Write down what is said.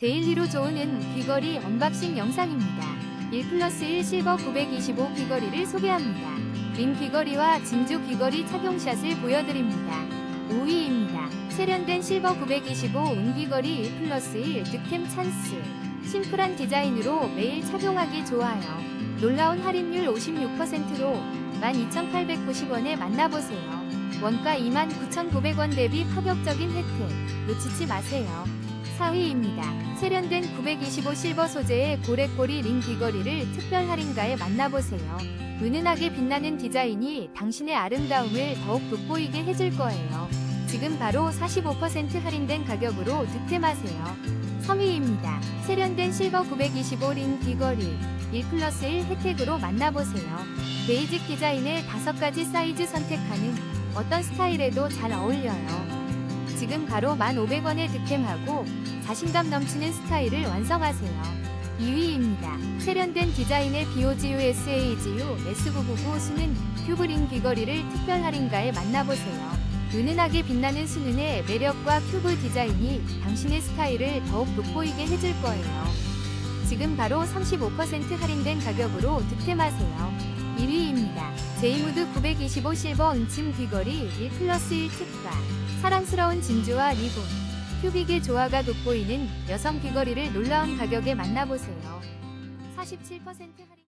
데일리로 좋은 귀걸이 언박싱 영상입니다. 1 플러스 1 실버 925 귀걸이를 소개합니다. 린 귀걸이와 진주 귀걸이 착용샷을 보여드립니다. 5위입니다. 세련된 실버 925 은귀걸이 1 플러스 1 득템 찬스. 심플한 디자인으로 매일 착용하기 좋아요. 놀라운 할인율 56%로 12,890원에 만나보세요. 원가 29,900원 대비 파격적인 혜택. 놓치지 마세요. 4위입니다. 세련된 925 실버 소재의 고래꼬리 링 귀걸이를 특별 할인가에 만나보세요. 은은하게 빛나는 디자인이 당신의 아름다움을 더욱 돋보이게 해줄 거예요. 지금 바로 45% 할인된 가격으로 득템하세요. 3위입니다. 세련된 실버 925 링 귀걸이 1 플러스 1 혜택으로 만나보세요. 베이직 디자인의 5가지 사이즈 선택 가능. 어떤 스타일에도 잘 어울려요. 지금 바로 1,500원에 득템하고 자신감 넘치는 스타일을 완성하세요. 2위입니다. 세련된 디자인의 BOGUS AGU S999 수는 큐브링 귀걸이를 특별 할인가에 만나보세요. 은은하게 빛나는 수는의 매력과 큐브 디자인이 당신의 스타일을 더욱 돋보이게 해줄 거예요. 지금 바로 35% 할인된 가격으로 득템하세요. 1위입니다. 제이무드 925 실버 은침 귀걸이 1 플러스 1 특가. 사랑스러운 진주와 리본, 큐빅의 조화가 돋보이는 여성 귀걸이를 놀라운 가격에 만나보세요. 47% 할인